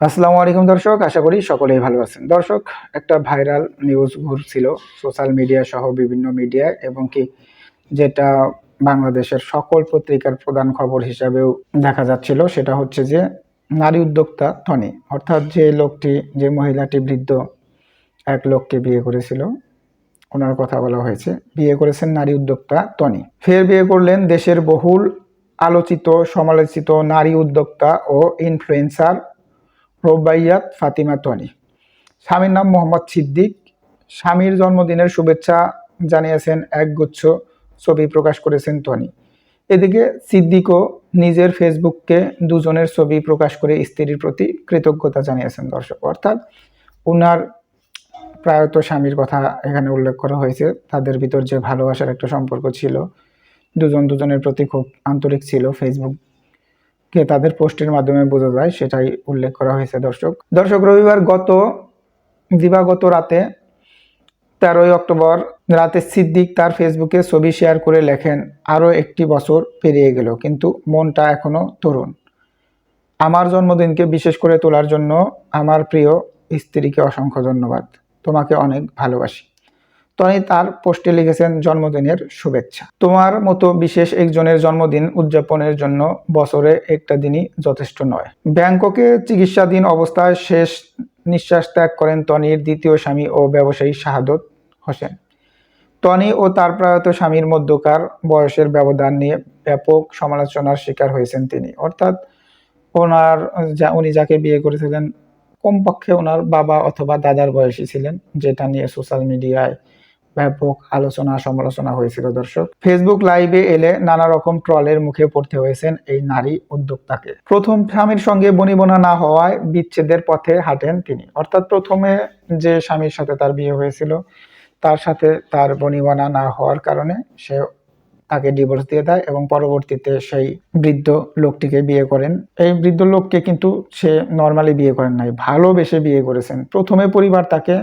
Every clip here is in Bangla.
আসসালামু আলাইকুম দর্শক, আশা করি সকলেই ভালো আছেন। দর্শক, একটা ভাইরাল নিউজ ঘুরছিল সোশ্যাল মিডিয়া সহ বিভিন্ন মিডিয়ায় এবং কি যেটা বাংলাদেশের সকল পত্রিকার প্রধান খবর হিসাবেও দেখা যাচ্ছিল, সেটা হচ্ছে যে নারী উদ্যোক্তা টনি অর্থাৎ যে লোকটি, যে মহিলাটি বৃদ্ধ, এক লোককে বিয়ে করেছিল, ওনার কথা বলা হয়েছে, বিয়ে করেছেন নারী উদ্যোক্তা টনি ফের বিয়ে করলেন দেশের বহুল আলোচিত, সমালোচিত নারী উদ্যোক্তা ও ইনফ্লুয়েন্সার রোবাইয়াত ফাতিমা টনি স্বামীর নাম মোহাম্মদ সিদ্দিক। স্বামীর জন্মদিনের শুভেচ্ছা জানিয়েছেন একগুচ্ছ ছবি প্রকাশ করেছেন টনি এদিকে সিদ্দিকও নিজের ফেসবুককে দুজনের ছবি প্রকাশ করে স্ত্রীর প্রতি কৃতজ্ঞতা জানিয়েছেন দর্শক। অর্থাৎ উনার প্রায়ত স্বামীর কথা এখানে উল্লেখ করা হয়েছে। তাদের ভিতর যে ভালোবাসার একটা সম্পর্ক ছিল, দুজন দুজনের প্রতি খুব আন্তরিক ছিল। ফেসবুক তাদের পোস্টের মাধ্যমে বোঝা যায়, সেটাই উল্লেখ করা হয়েছে দর্শক। দর্শক, রবিবার গত দিবাগত রাতে, তেরোই অক্টোবর রাতে সিদ্দিক তার ফেসবুকে ছবি শেয়ার করে লেখেন আরও একটি বছর পেরিয়ে গেল, কিন্তু মনটা এখনও তরুণ। আমার জন্মদিনকে বিশেষ করে তোলার জন্য আমার প্রিয় স্ত্রীকে অসংখ্য ধন্যবাদ। তোমাকে অনেক ভালোবাসি। তনি তার পোস্টে লিখেছেন জন্মদিনের শুভেচ্ছা। তোমার মতো বিশেষ একজনের জন্মদিন উদযাপনের জন্য বছরে একটা দিনই যথেষ্ট নয়। ব্যাংককে চিকিৎসাধীন অবস্থায় শেষ নিঃশ্বাস ত্যাগ করেন তনির দ্বিতীয় স্বামী ও ব্যবসায়ী শাহাদত হোসেন। টনি ও তার প্রয়াত স্বামীর মধ্যকার বয়সের ব্যবধান নিয়ে ব্যাপক সমালোচনার শিকার হয়েছেন তিনি। অর্থাৎ ওনার যা উনি যাকে বিয়ে করেছিলেন, কমপক্ষে ওনার বাবা অথবা দাদার বয়সী ছিলেন, যেটা নিয়ে সোশ্যাল মিডিয়ায় ব্যাপক আলোচনা, সমালোচনা হয়েছিল, দর্শক। ফেসবুক লাইভে এলে নানা রকম ট্রলের মুখে পড়তে হয়েছেন এই নারী উদ্যোক্তাকে। প্রথম স্বামীর সঙ্গে বনিবনা না হওয়ায় বিচ্ছেদের পথে হাঁটেন তিনি। অর্থাৎ প্রথমে যে স্বামীর সাথে তার বিয়ে হয়েছিল, তার সাথে তার বনিবনা না হওয়ার কারণে সে তাকে ডিভোর্স দিয়ে দেয় এবং পরবর্তীতে সেই বৃদ্ধ লোকটিকে বিয়ে করেন। এই বৃদ্ধ লোককে কিন্তু সে নর্মালি বিয়ে করেন নাই, ভালোবেসে বিয়ে করেছেন। প্রথমে পরিবার তাকে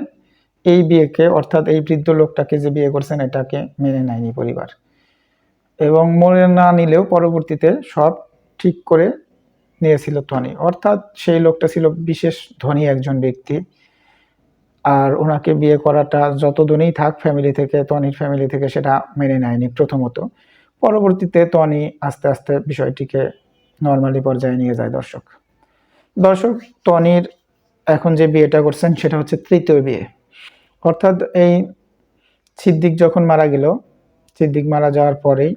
এই বিয়েকে, অর্থাৎ এই বৃদ্ধ লোকটাকে যে বিয়ে করছেন, এটাকে মেনে নেয়নি পরিবার। এবং মনে না নিলেও পরবর্তীতে সব ঠিক করে নিয়েছিল টনি অর্থাৎ সেই লোকটা ছিল বিশেষ ধনী একজন ব্যক্তি। আর ওনাকে বিয়ে করাটা যত থাক ফ্যামিলি থেকে টনির ফ্যামিলি থেকে সেটা মেনে নেয়নি প্রথমত। পরবর্তীতে টনি আস্তে আস্তে বিষয়টিকে নর্মালি পর্যায়ে নিয়ে যায় দর্শক। দর্শক টনির এখন যে বিয়েটা করছেন, সেটা হচ্ছে তৃতীয় বিয়ে। অর্থাৎ এই সিদ্দিক যখন মারা গেল, সিদ্দিক মারা যাওয়ার পরেই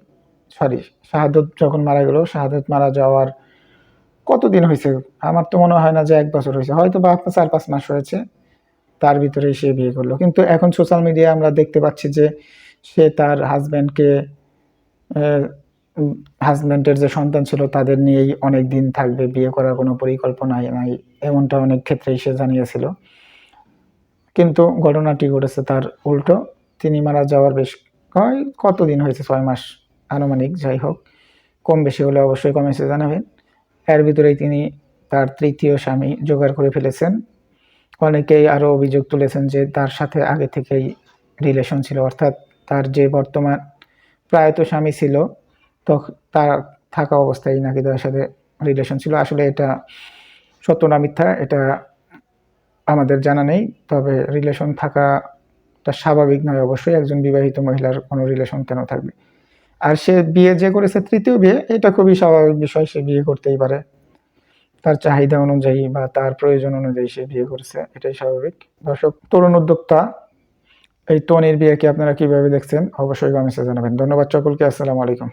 সরি শাহাদত যখন মারা গেল, শাহাদত মারা যাওয়ার কতদিন হয়েছে? আমার তো মনে হয় না যে এক বছর হয়েছে। হয়তো বা চার পাঁচ মাস হয়েছে, তার ভিতরেই সে বিয়ে করল। কিন্তু এখন সোশ্যাল মিডিয়ায় আমরা দেখতে পাচ্ছি যে সে তার হাজব্যান্ডকে হাজব্যান্ডের যে সন্তান ছিল, তাদের নিয়েই অনেক দিন থাকবে, বিয়ে করার কোনো পরিকল্পনা নাই, এমনটা অনেক ক্ষেত্রেই সে জানিয়েছিল। কিন্তু ঘটনাটি ঘটেছে তার উল্টো। তিনি মারা যাওয়ার বেশ কয়, কতদিন হয়েছে? ছয় মাস আনুমানিক, যাই হোক। কম বেশি হলে অবশ্যই কমেছে, জানাবেন। এর ভিতরেই তিনি তার তৃতীয় স্বামী জোগাড় করে ফেলেছেন। অনেকেই আরও অভিযোগ তুলেছেন যে তার সাথে আগে থেকেই রিলেশন ছিল। অর্থাৎ তার যে বর্তমান প্রায়ত স্বামী ছিল, তো তার থাকা অবস্থায় নাকি তার সাথে রিলেশন ছিল। আসলে এটা সত্য না মিথ্যা, এটা আমাদের জানা নেই, তবে রিলেশন থাকাটা স্বাভাবিক নয়। অবশ্যই একজন বিবাহিত মহিলার কোনো রিলেশন কেন থাকবে? আর সে বিয়ে যে করেছে, তৃতীয় বিয়ে, এটা খুবই স্বাভাবিক বিষয়, সে বিয়ে করতেই পারে। তার চাহিদা অনুযায়ী বা তার প্রয়োজন অনুযায়ী সে বিয়ে করেছে, এটাই স্বাভাবিক। দর্শক, তরুণ উদ্যোক্তা, এই তনির বিয়েকে আপনারা কীভাবে দেখছেন? অবশ্যই কমেন্টে জানাবেন। ধন্যবাদ সকলকে, আসসালামু আলাইকুম।